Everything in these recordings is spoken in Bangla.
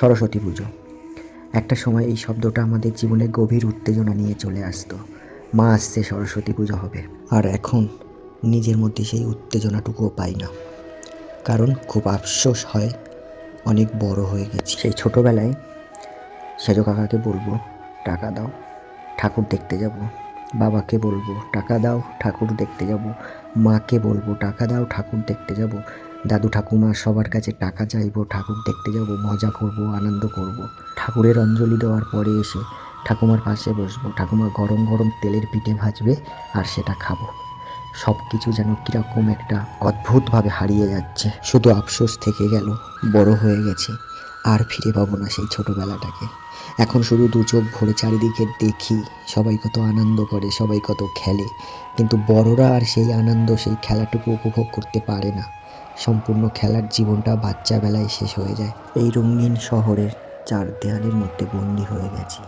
সরস্বতী পুজো। একটা সময় এই শব্দটা আমাদের জীবনে গভীর উত্তেজনা নিয়ে চলে আসতো। মা আসছে, সরস্বতী পুজো হবে। আর এখন নিজের মধ্যে সেই উত্তেজনাটুকুও পাই না। কারণ খুব আফসোস হয়, অনেক বড় হয়ে গেছি। সেই ছোটোবেলায় সেজো কাকাকে বলব, টাকা দাও, ঠাকুর দেখতে যাব। বাবাকে বলব, টাকা দাও, ঠাকুর দেখতে যাব। মাকে বলব, টাকা দাও, ঠাকুর দেখতে যাব। দাদু ঠাকুমা, সবার কাছে টাকা চাইব, ঠাকুর দেখতে যাব, মজা করব, আনন্দ করব। ঠাকুরের অঞ্জলি দেওয়ার পরে এসে ঠাকুমার পাশে বসবো। ঠাকুমা গরম গরম তেলের পিঠে ভাজবে আর সেটা খাব। সব কিছু যেন কীরকম একটা অদ্ভুতভাবে হারিয়ে যাচ্ছে। শুধু আফসোস থেকে গেল, বড় হয়ে গেছে। আর ফিরে পাবো না সেই ছোটোবেলাটাকে। এখন শুধু দু চোখ ভরে চারিদিকে দেখি, সবাই কত আনন্দ করে, সবাই কত খেলে। কিন্তু বড়রা আর সেই আনন্দ, সেই খেলাটুকু উপভোগ করতে পারে না। সম্পূর্ণ খেলার জীবনটা বাচ্চা বেলায় শেষ হয়ে যায়। এই রঙিন শহরের চার দেয়ালের মধ্যে বন্দি হয়ে গেছি।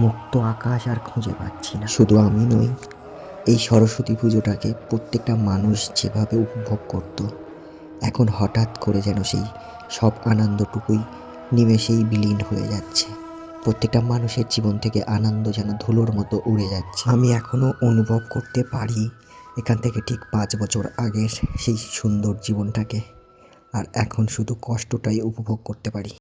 মুক্ত আকাশ আর খুঁজে পাচ্ছি না। শুধু আমি নই, এই সরস্বতী পুজোটাকে প্রত্যেকটা মানুষ যেভাবে উপভোগ করত, এখন হঠাৎ করে যেন সেই সব আনন্দটুকুই নিমেষেই বিলীন হয়ে যাচ্ছে। প্রত্যেকটা মানুষের জীবন থেকে আনন্দ যেন ধুলোর মতো উড়ে যাচ্ছে। আমি এখনও অনুভব করতে পারি এখান থেকে ঠিক পাঁচ বছর আগের সেই সুন্দর জীবনটাকে আর এখন শুধু কষ্টটাই উপভোগ করতে পারি।